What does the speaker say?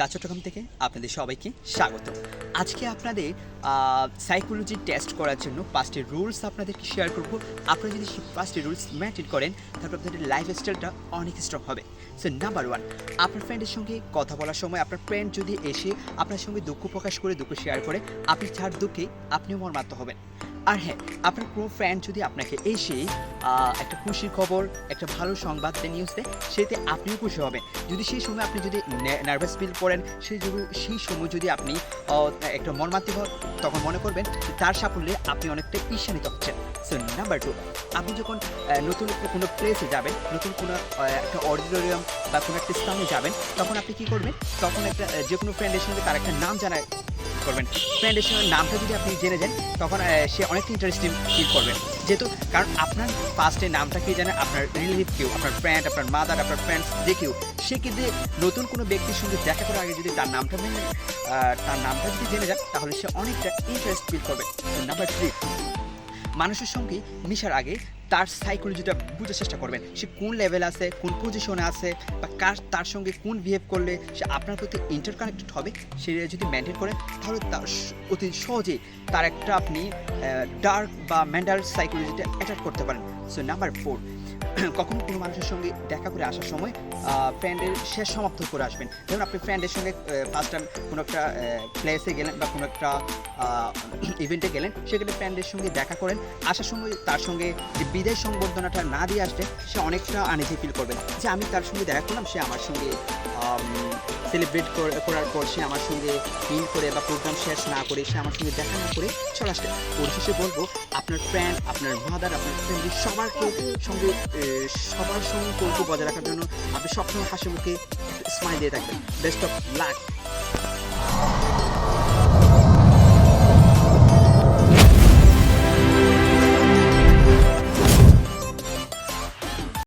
দা চট্টগ্রাম থেকে আপনাদের সবাইকে স্বাগত। আজকে আপনাদের সাইকোলজি টেস্ট করার জন্য পাঁচটি রুলস আপনাদেরকে শেয়ার করব। আপনারা যদি সেই পাঁচটি রুলস মেনটেন করেন, তারপর আপনাদের লাইফ স্টাইলটা অনেক স্ট্রং হবে। সো নাম্বার ওয়ান আপনার ফ্রেন্ডের সঙ্গে কথা বলার সময় আপনার ফ্রেন্ড যদি এসে আপনার সঙ্গে দুঃখ প্রকাশ করে, দুঃখ শেয়ার করে, আপনি তার দুঃখে আপনিও মর্মার্থ হবেন। আর হ্যাঁ আপনার কোনো ফ্রেন্ড যদি আপনাকে এসে একটা খুশির খবর, একটা ভালো সংবাদ দেয় নিউজ দেয়, সেতে আপনিও খুশি হবেন। যদি সেই সময় আপনি যদি নার্ভাস ফিল করেন সেই যদি, সেই সময় যদি আপনি একটা মর্মান্তিক হন তখন মনে করবেন তার সাফল্যে আপনি অনেকটা ঈর্ষান্বিত হচ্ছেন। সো নাম্বার টু আপনি যখন নতুন কোনো প্লেসে যাবেন, নতুন কোনো একটা অডিটোরিয়াম বা কোনো একটা স্থানে যাবেন, তখন আপনি কি করবেন? তখন একটা যে কোনো ফ্রেন্ডের সঙ্গে তার একটা নাম জানায় করবেন। ফ্রেন্ডের নামটা যদি আপনি জেনে যান তখন সে অনেকটা ইন্টারেস্টিং ফিল করবেন যেহেতু কারণ আপনার ফার্স্টে নামটা কে জানে আপনার রিলেটিভ কেউ আপনার ফ্রেন্ড আপনার মাদার আপনার ফ্রেন্ডস যে কেউ সে কিন্তু নতুন কোনো ব্যক্তির সঙ্গে দেখা করার আগে যদি তার নামটা আহ, তার নামটা যদি জেনে যান তাহলে সে অনেকটা ইন্টারেস্ট ফিল করবে। নাম্বার থ্রি মানুষের সঙ্গে মিশার আগে তার সাইকোলজিটা বুঝার চেষ্টা করবেন সে কোন লেভেল আছে, কোন পজিশনে আছে, বা কার, তার সঙ্গে কোন বিহেভ করলে সে আপনার প্রতি ইন্টারকানেক্টেড হবে সেটা যদি মেনটেন করে, তাহলে তার অতি সহজেই তার একটা আপনি ডার্ক বা মেন্টাল সাইকোলজিটা অ্যাটাক করতে পারেন। সো নাম্বার ফোর কখনো কোনো মানুষের সঙ্গে দেখা করে আসার সময় ফ্রেন্ডের শেষ সমাপ্ত করে আসবেন। যেমন আপনি ফ্রেন্ডের সঙ্গে ফার্স্ট টাইম কোনো একটা প্লেসে গেলেন বা কোনো একটা ইভেন্টে গেলেন সেখানে ফ্রেন্ডের সঙ্গে দেখা করেন। আসার সময় তার সঙ্গে যে বিদায় সংবর্ধনাটা না দিয়ে আসলে সে অনেকটা আনিজি ফিল করবে যে আমি তার সঙ্গে দেখা করলাম, সে আমার সঙ্গে সেলিব্রেট করার পর সে আমার সঙ্গে মিল করে বা প্রোগ্রাম শেষ না করে, সে আমার সঙ্গে দেখা না করে চলে আসলে পরিশেষে বলব, আপনার ফ্রেন্ড আপনার মাদার আপনার ফ্যামিলি সবারকে সঙ্গে সবার সঙ্গে কৌতুক বজায় রাখার জন্য আপনি সবসময় হাসি মুখে স্মাইল দিয়ে থাকবেন। Best of luck